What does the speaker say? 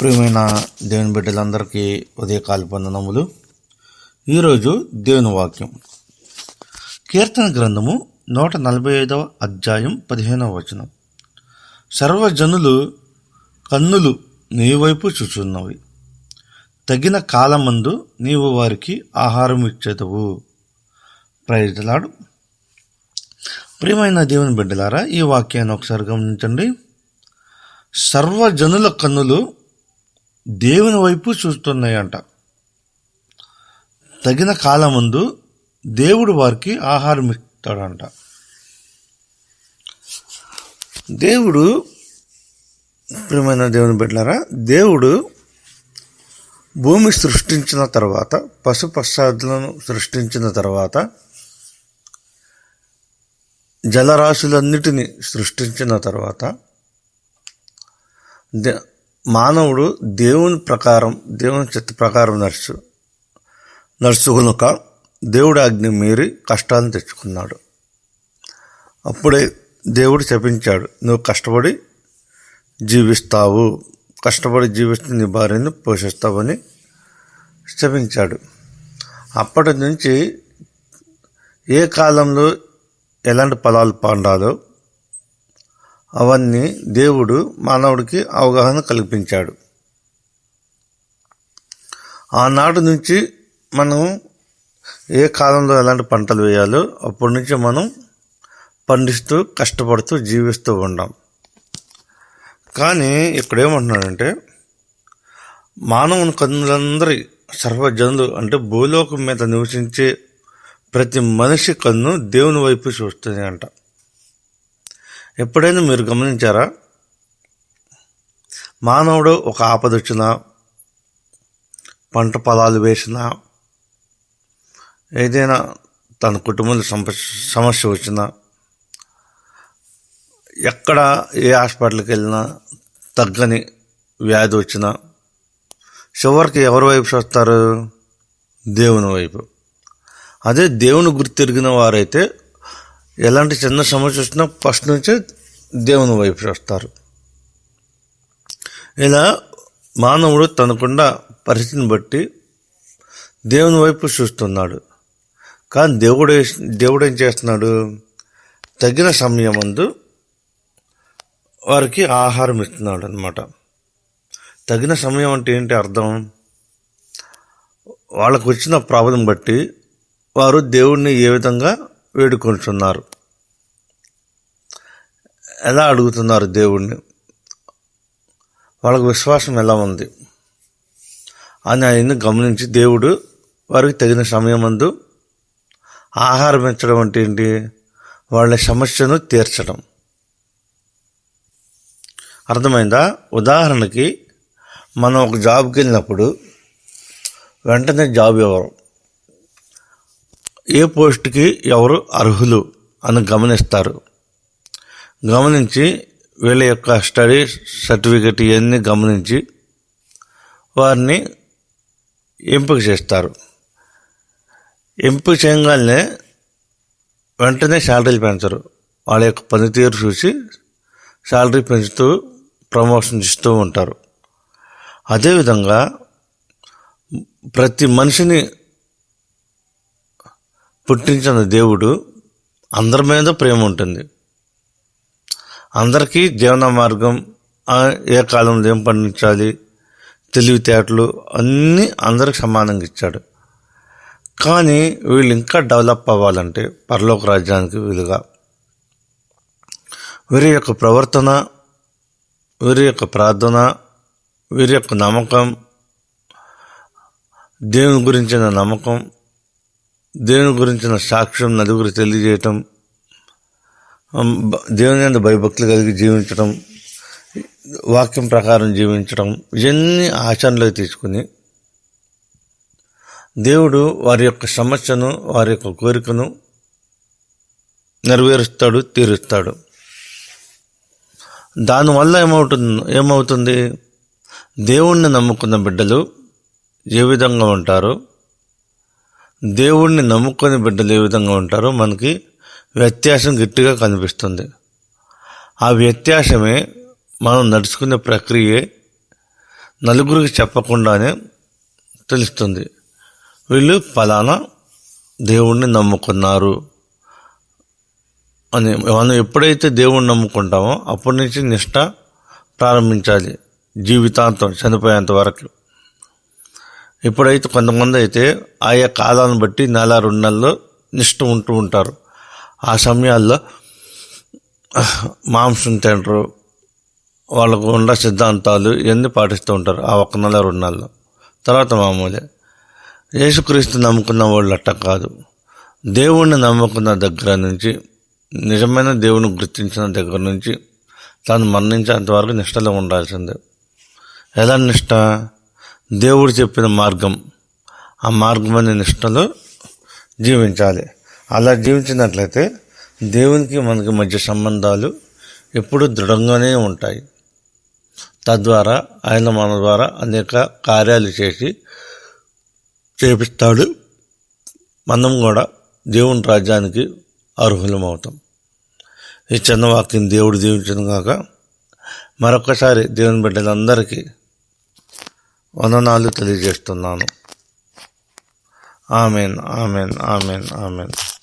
ప్రియమైన దేవుని బిడ్డలందరికీ ఉదయకాల వందనములు. ఈరోజు దేవుని వాక్యం. కీర్తన గ్రంథము నూట నలభై ఐదవ అధ్యాయం పదిహేనవ వచనం. సర్వజనులు కన్నులు నీ వైపు చూచున్నవి. తగిన కాలమందు నీవు వారికి ఆహారం ఇచ్చేదవు. ప్రయోజనాడు ప్రియమైన దేవుని బిడ్డలారా ఈ వాక్యాన్ని ఒకసారి గమనించండి. సర్వజనుల కన్నులు దేవుని వైపు చూస్తున్నాయంట. తగిన కాలం ముందు దేవుడు వారికి ఆహారం ఇస్తాడంట. దేవుడు ప్రియమైన దేవుని బిడ్డలారా దేవుడు భూమి సృష్టించిన తర్వాత పశు సృష్టించిన తర్వాత జలరాశులన్నిటిని సృష్టించిన తర్వాత మానవుడు దేవుని ప్రకారం దేవుని చిత్త ప్రకారం నడుచు నడుచుకునక దేవుడి అగ్ని మీరి కష్టాలను తెచ్చుకున్నాడు. అప్పుడే దేవుడు చెప్పించాడు నువ్వు కష్టపడి జీవిస్తావు కష్టపడి జీవిస్తూ నీ భార్యను పోషిస్తావని శపించాడు. అప్పటి నుంచి ఏ కాలంలో ఎలాంటి ఫలాలు పండాలో అవన్నీ దేవుడు మానవుడికి అవగాహన కల్పించాడు. ఆనాటి నుంచి మనం ఏ కాలంలో ఎలాంటి పంటలు వేయాలో అప్పటి నుంచి మనం పండిస్తూ కష్టపడుతూ జీవిస్తూ ఉన్నాం కానీ ఇక్కడ ఏమంటున్నాడంటే మానవుని కన్నులందరి సర్వజనులు అంటే భూలోకం మీద నివసించే ప్రతి మనిషి కన్ను దేవుని వైపు చూస్తుంది అంట. ఎప్పుడైనా మీరు గమనించారా? మానవుడు ఒక ఆపద వచ్చినా పంట పొలాలు వేసినా ఏదైనా తన కుటుంబంలో సమస్య వచ్చినా ఎక్కడ ఏ హాస్పిటల్కి వెళ్ళినా తగ్గని వ్యాధి వచ్చినా చివరికి ఎవరి వైపు చూస్తారు? దేవుని వైపు. అదే దేవుని గుర్తిరిగిన వారైతే ఎలాంటి చిన్న సమస్య వచ్చినా ఫస్ట్ నుంచే దేవుని వైపు చూస్తారు. ఇలా మానవుడు తనకుండా పరిస్థితిని బట్టి దేవుని వైపు చూస్తున్నాడు. కానీ దేవుడు దేవుడు ఏం చేస్తున్నాడు? తగిన సమయం అందు వారికి ఆహారం ఇస్తున్నాడు అనమాట తగిన సమయం అంటే ఏంటి అర్థం? వాళ్ళకు వచ్చిన ప్రాబ్లం బట్టి వారు దేవుణ్ణి ఏ విధంగా వేడుకొంటున్నారు ఎలా అడుగుతున్నారు దేవుణ్ణి? వాళ్ళకు విశ్వాసం ఎలా ఉంది? అని ఆయన్ని గమనించి దేవుడు వారికి తగిన సమయం అందు ఆహారం ఇచ్చడం అంటే ఏంటి? వాళ్ళ సమస్యను తీర్చడం. అర్థమైందా? ఉదాహరణకి మనం ఒక జాబ్కి వెళ్ళినప్పుడు వెంటనే జాబ్ ఇవ్వరు ఏ పోస్ట్కి ఎవరు అర్హులు అని గమనిస్తారు. గమనించి వీళ్ళ యొక్క స్టడీ సర్టిఫికెట్ ఇవన్నీ గమనించి వారిని ఎంపిక చేస్తారు. ఎంపిక చేయగానే వెంటనే శాలరీలు పెంచరు. వాళ్ళ యొక్క పనితీరు చూసి శాలరీ పెంచుతూ ప్రమోషన్ ఇస్తూ ఉంటారు. అదేవిధంగా ప్రతి మనిషిని పుట్టించిన దేవుడు అందరి మీద ప్రేమ ఉంటుంది. అందరికీ జీవన మార్గం ఏ కాలంలో ఏం పండించాలి తెలివితేటలు అన్నీ అందరికి సమానంగా ఇచ్చాడు. కానీ వీళ్ళు ఇంకా డెవలప్ అవ్వాలంటే పరలోక రాజ్యానికి వీలుగా వీరి యొక్క ప్రవర్తన వీరి యొక్క ప్రార్థన వీరి యొక్క నమ్మకం దేవుని గురించిన నమ్మకం దేవుని గురించిన సాక్ష్యం నలుగురు తెలియజేయటం దేవుని అందు భయభక్తులు కలిగి జీవించడం వాక్యం ప్రకారం జీవించడం ఇవన్నీ ఆచరణలో తీసుకుని దేవుడు వారి యొక్క సమస్యను వారి యొక్క కోరికను నెరవేరుస్తాడు తీరుస్తాడు. దానివల్ల ఏమవుతుంది ఏమవుతుంది? దేవుణ్ణి నమ్ముకున్న బిడ్డలు ఏ విధంగా ఉంటారో? దేవుణ్ణి నమ్ముకొని బిడ్డలు ఏ విధంగా ఉంటారో మనకి వ్యత్యాసం గట్టిగా కనిపిస్తుంది. ఆ వ్యత్యాసమే మనం నడుచుకునే ప్రక్రియే నలుగురికి చెప్పకుండానే తెలుస్తుంది. వీళ్ళు ఫలానా దేవుణ్ణి నమ్ముకున్నారు అని మనం ఎప్పుడైతే దేవుణ్ణి నమ్ముకుంటామో అప్పటి నుంచి నిష్ట ప్రారంభించాలి జీవితాంతం చనిపోయేంత వరకు. ఇప్పుడైతే కొంతమంది అయితే ఆయా కాలాన్ని బట్టి నెల రెండు నెలల్లో నిష్ట ఉంటూ ఉంటారు. ఆ సమయాల్లో మాంసం తింటారు వాళ్ళకు ఉన్న సిద్ధాంతాలు ఇవన్నీ పాటిస్తూ ఉంటారు? ఆ ఒక్క నెల రెండు నెలలు తర్వాత మామూలే. యేసుక్రీస్తు నమ్ముకున్న వాళ్ళు అట్ట కాదు. దేవుణ్ణి నమ్ముకున్న దగ్గర నుంచి నిజమైన దేవుని గుర్తించిన దగ్గర నుంచి తాను మరణించేంత వరకు నిష్టలో ఉండాల్సిందే. ఎలా నిష్ట? దేవుడు చెప్పిన మార్గం. ఆ మార్గం అనే నిష్టలో జీవించాలి. అలా జీవించినట్లయితే దేవునికి మనకి మధ్య సంబంధాలు ఎప్పుడూ దృఢంగానే ఉంటాయి. తద్వారా ఆయన మన ద్వారా అనేక కార్యాలు చేసి చేపిస్తాడు. మనం కూడా దేవుని రాజ్యానికి అర్హులమవుతాం. ఈ చిన్న వాక్యం దేవుడు దీవించను కాక మరొకసారి దేవుని బిడ్డలందరికీ వందనాలు తెలియజేస్తున్నాను. Amen amen amen amen.